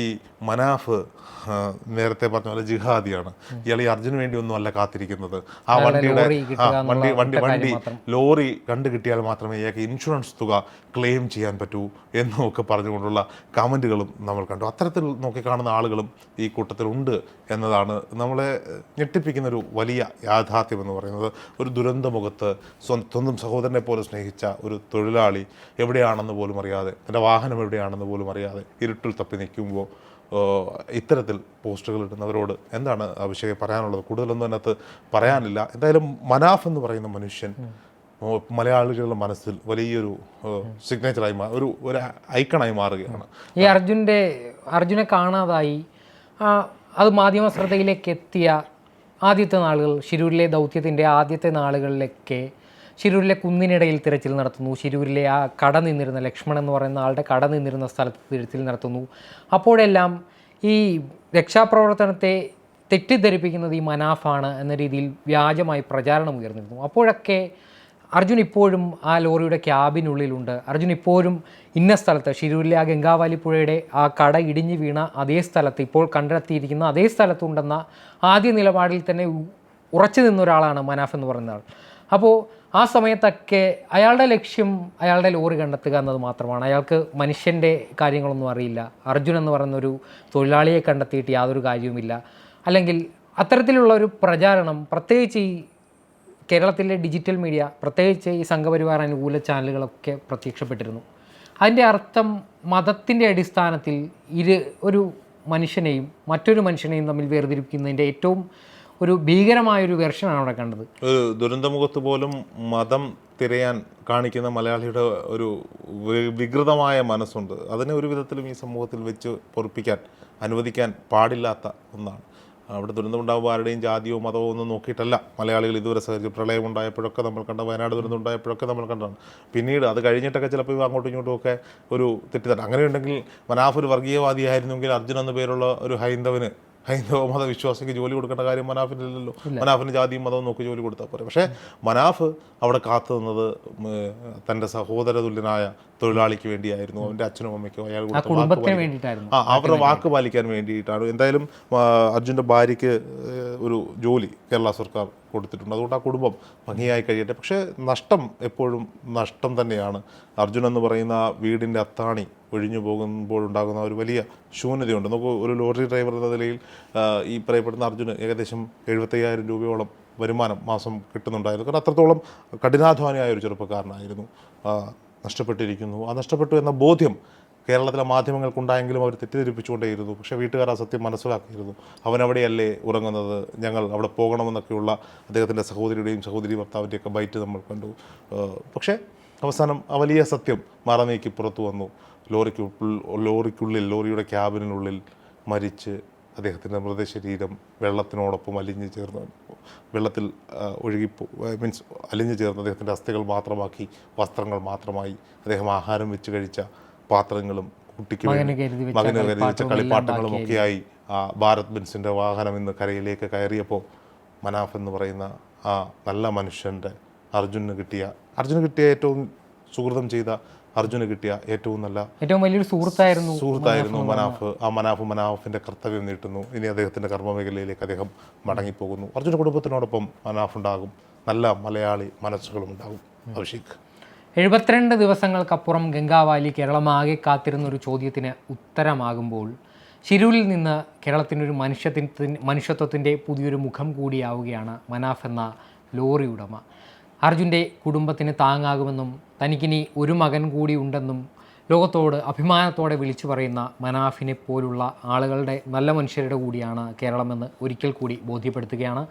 ഈ മനാഫ് നേരത്തെ പറഞ്ഞ പോലെ ജിഹാദിയാണ്. ഇയാൾ ഈ അർജുന് വേണ്ടി ഒന്നും അല്ല കാത്തിരിക്കുന്നത്. ആ വണ്ടിയുടെ വണ്ടി വണ്ടി വണ്ടി ലോറി കണ്ടു കിട്ടിയാൽ മാത്രമേ ഇയാൾക്ക് ഇൻഷുറൻസ് തുക ക്ലെയിം ചെയ്യാൻ പറ്റൂ എന്നൊക്കെ പറഞ്ഞുകൊണ്ടുള്ള കമന്റുകളും നമ്മൾ കണ്ടു. അത്തരത്തിൽ നോക്കിക്കാണുന്ന ആളുകളും ഈ കൂട്ടത്തിലുണ്ട് എന്നതാണ് നമ്മളെ ഞെട്ടിപ്പിക്കുന്ന ഒരു വലിയ യാഥാർത്ഥ്യം എന്ന് പറയുന്നത്. ഒരു ദുരന്ത മുഖത്ത് സ്വന്തം സഹോദരനെ പോലെ സ്നേഹിച്ച ഒരു തൊഴിലാളി എവിടെയാണെന്ന് പോലും അറിയാതെ തന്റെ വാഹനം എവിടെയാണെന്ന് പോലും അറിയാതെ ഇരുട്ടിൽ തപ്പി നിൽക്കുമ്പോൾ ഏഹ് ഇത്തരത്തിൽ പോസ്റ്റുകൾ ഇടുന്നവരോട് എന്താണ് അഭിഷേക് പറയാനുള്ളത്? കൂടുതലൊന്നും അതിനകത്ത് പറയാനില്ല. എന്തായാലും മനാഫ് എന്ന് പറയുന്ന മനുഷ്യൻ മലയാളികളുടെ മനസ്സിൽ വലിയൊരു സിഗ്നേച്ചറായി ഒരു ഒരു ഐക്കണായി മാറുകയാണ്. ഈ അർജുന്റെ അർജുനെ കാണാതായി അത് മാധ്യമ ശ്രദ്ധയിലേക്ക് എത്തിയ ആദ്യത്തെ നാളുകൾ ഷിരൂരിലെ ദൗത്യത്തിന്റെ ആദ്യത്തെ നാളുകളിലൊക്കെ ശിരൂരിലെ കുന്നിനിടയിൽ തിരച്ചിൽ നടത്തുന്നു. ശിരൂരിലെ ആ കട നിന്നിരുന്ന ലക്ഷ്മൺ എന്ന് പറയുന്ന ആളുടെ കട നിന്നിരുന്ന സ്ഥലത്ത് തിരച്ചിൽ നടത്തുന്നു. അപ്പോഴെല്ലാം ഈ രക്ഷാപ്രവർത്തനത്തെ തെറ്റിദ്ധരിപ്പിക്കുന്നത് ഈ മനാഫാണ് എന്ന രീതിയിൽ വ്യാജമായി പ്രചാരണം ഉയർന്നിരുന്നു. അപ്പോഴൊക്കെ അർജുൻ ഇപ്പോഴും ആ ലോറിയുടെ ക്യാബിനുള്ളിലുണ്ട്. അർജുൻ ഇപ്പോഴും ഇന്ന സ്ഥലത്ത് ഷിരൂരിലെ ആ ഗംഗാവാലി പുഴയുടെ ആ കട ഇടിഞ്ഞു വീണ അതേ സ്ഥലത്ത് ഇപ്പോൾ കണ്ടെത്തിയിരിക്കുന്ന അതേ സ്ഥലത്തുണ്ടെന്ന ആദ്യ നിലപാടിൽ തന്നെ ഉറച്ചു നിന്ന ഒരാളാണ് മനാഫ് എന്ന് പറയുന്ന ആൾ. അപ്പോൾ ആ സമയത്തൊക്കെ അയാളുടെ ലക്ഷ്യം അയാളുടെ ലോറി കണ്ടെത്തുക എന്നത് മാത്രമാണ്. അയാൾക്ക് മനുഷ്യന്റെ കാര്യങ്ങളൊന്നും അറിയില്ല. അർജുൻ എന്ന് പറയുന്ന ഒരു തൊഴിലാളിയെ കണ്ടെത്തിയിട്ട് യാതൊരു കാര്യവുമില്ല. അല്ലെങ്കിൽ അത്തരത്തിലുള്ള ഒരു പ്രചാരണം പ്രത്യേകിച്ച് ഈ കേരളത്തിലെ ഡിജിറ്റൽ മീഡിയ പ്രത്യേകിച്ച് ഈ സംഘപരിവാർ അനുകൂല ചാനലുകളൊക്കെ പ്രത്യക്ഷപ്പെട്ടിരുന്നു. അതിന്റെ അർത്ഥം മതത്തിന്റെ അടിസ്ഥാനത്തിൽ ഇരു ഒരു മനുഷ്യനെയും മറ്റൊരു മനുഷ്യനെയും തമ്മിൽ വേർതിരിക്കുന്നതിന്റെ ഏറ്റവും ഒരു ഭീകരമായൊരു വെർഷനാണ് അവിടെ കണ്ടത്. ദുരന്തമുഖത്ത് പോലും മതം തിരയാൻ കാണിക്കുന്ന മലയാളിയുടെ ഒരു വികൃതമായ മനസ്സുണ്ട്. അതിനെ ഒരു വിധത്തിലും ഈ സമൂഹത്തിൽ വെച്ച് പൊറപ്പിക്കാൻ അനുവദിക്കാൻ പാടില്ലാത്ത ഒന്നാണ്. അവിടെ ദുരന്തമുണ്ടാകുമ്പോൾ ആരുടെയും ജാതിയോ മതമോ ഒന്നും നോക്കിയിട്ടല്ല മലയാളികൾ ഇതുവരെ സഹകരിച്ചു പ്രളയം ഉണ്ടായപ്പോഴൊക്കെ നമ്മൾ കണ്ട വയനാട് ദുരന്തം ഉണ്ടായപ്പോഴൊക്കെ നമ്മൾ കണ്ടതാണ്. പിന്നീട് അത് കഴിഞ്ഞിട്ടൊക്കെ ചിലപ്പോൾ അങ്ങോട്ടും ഇങ്ങോട്ടും ഒക്കെ ഒരു തെറ്റിദ്ധാരണ. അങ്ങനെയുണ്ടെങ്കിൽ മനാഫ് ഒരു വർഗീയവാദിയായിരുന്നെങ്കിൽ അർജുൻ എന്ന പേരുള്ള ഒരു ഹൈന്ദവന് ഹൈന്ദവ മത വിശ്വാസിക്ക് ജോലി കൊടുക്കേണ്ട കാര്യം മനാഫിനില്ലല്ലോ. മനാഫിന് ജാതിയും മതവും നോക്കി ജോലി കൊടുത്താൽ പോരെ. പക്ഷേ മനാഫ് അവിടെ കാത്തു നിന്നത് തന്റെ സഹോദര തുല്യനായ തൊഴിലാളിക്ക് വേണ്ടിയായിരുന്നു. അവന്റെ അച്ഛനും അമ്മയ്ക്കും അയാൾ ആ അവരുടെ വാക്ക് പാലിക്കാൻ വേണ്ടിയിട്ടാണ്. എന്തായാലും അർജുന്റെ ഭാര്യയ്ക്ക് ഒരു ജോലി കേരള സർക്കാർ കൊടുത്തിട്ടുണ്ട്. അതുകൊണ്ട് ആ കുടുംബം ഭംഗിയായി കഴിയട്ടെ. പക്ഷേ നഷ്ടം എപ്പോഴും നഷ്ടം തന്നെയാണ്. അർജുൻ എന്ന് പറയുന്ന വീടിന്റെ അത്താണി ഒഴിഞ്ഞു പോകുമ്പോഴുണ്ടാകുന്ന ഒരു വലിയ ശൂന്യതയുണ്ട്. നമുക്ക് ഒരു ലോറി ഡ്രൈവർ എന്ന നിലയിൽ ഈ പറയപ്പെടുന്ന അർജുന് ഏകദേശം എഴുപത്തയ്യായിരം രൂപയോളം വരുമാനം മാസം കിട്ടുന്നുണ്ടായിരുന്നു. കാരണം അത്രത്തോളം കഠിനാധ്വാനിയായ ഒരു ചെറുപ്പക്കാരനായിരുന്നു. നഷ്ടപ്പെട്ടിരിക്കുന്നു. ആ നഷ്ടപ്പെട്ടു എന്ന ബോധ്യം കേരളത്തിലെ മാധ്യമങ്ങൾക്കുണ്ടായെങ്കിലും അവർ തെറ്റിദ്ധരിപ്പിച്ചുകൊണ്ടേയിരുന്നു. പക്ഷേ വീട്ടുകാർ ആ സത്യം മനസ്സിലാക്കിയിരുന്നു. അവനവിടെയല്ലേ ഉറങ്ങുന്നത്? ഞങ്ങൾ അവിടെ പോകണമെന്നൊക്കെയുള്ള അദ്ദേഹത്തിന്റെ സഹോദരിയുടെയും സഹോദരി ഭർത്താവിന്റെയൊക്കെ ബൈറ്റ് നമ്മൾ കണ്ടു. പക്ഷേ അവസാനം ആ വലിയ സത്യം മറനീക്കി പുറത്തു വന്നു. ലോറിക്ക് ലോറിക്കുള്ളിൽ ലോറിയുടെ ക്യാബിനുള്ളിൽ മരിച്ച് അദ്ദേഹത്തിന്റെ മൃതശരീരം വെള്ളത്തിനോടൊപ്പം അലിഞ്ഞു ചേർന്ന് വെള്ളത്തിൽ ഒഴുകി മീൻസ് അലിഞ്ഞു ചേർന്ന് അദ്ദേഹത്തിന്റെ അസ്ഥികൾ മാത്രമാക്കി വസ്ത്രങ്ങൾ മാത്രമായി അദ്ദേഹം ആഹാരം വെച്ച് കഴിച്ച പാത്രങ്ങളും കുട്ടിക്ക് മകന് കരുതി വെച്ച കളിപ്പാട്ടങ്ങളും ഒക്കെയായി ആ ഭാരത് ബെൻസിന്റെ വാഹനം ഇന്ന് കരയിലേക്ക് കയറിയപ്പോൾ മനാഫ് എന്ന് പറയുന്ന ആ നല്ല മനുഷ്യന്റെ അർജുനന് കിട്ടിയ അർജുന് കിട്ടിയ ഏറ്റവും സുഹൃതം ചെയ്ത അർജുന് കിട്ടിയ ഏറ്റവും നല്ല ഏറ്റവും വലിയൊരു സുഹൃത്തായിരുന്നു സുഹൃത്തായിരുന്നു മനാഫ്. ആ മനാഫ് മനാഫിന്റെ കർത്തവ്യം നീട്ടുന്നു. ഇനി അദ്ദേഹത്തിന്റെ കർമ്മമേഖലയിലേക്ക് അദ്ദേഹം മടങ്ങിപ്പോകുന്നു. അർജുന കുടുംബത്തിനോടൊപ്പം മനാഫ് ഉണ്ടാകും നല്ല മലയാളി മനസ്സുകളും ഉണ്ടാകും അഭിഷേക്. എഴുപത്തിരണ്ട് ദിവസങ്ങൾക്കപ്പുറം ഗംഗാവാലി കേരളമാകെ കാത്തിരുന്ന ഒരു ചോദ്യത്തിന് ഉത്തരമാകുമ്പോൾ ശിരൂരിൽ നിന്ന് കേരളത്തിന്റെ ഒരു മനുഷ്യത്തിൻ മനുഷ്യത്വത്തിന്റെ പുതിയൊരു മുഖം കൂടിയാവുകയാണ് മനാഫ് എന്ന ലോറി ഉടമ. അർജുന്റെ കുടുംബത്തിന് താങ്ങാകുമെന്നും തനിക്കിനി ഒരു മകൻ കൂടി ഉണ്ടെന്നും ലോകത്തോട് അഭിമാനത്തോടെ വിളിച്ചു പറയുന്ന മനാഫിനെ പോലുള്ള ആളുകളുടെ നല്ല മനുഷ്യരുടെ കൂടിയാണ് കേരളമെന്ന് ഒരിക്കൽ കൂടി ബോധ്യപ്പെടുത്തുകയാണ്.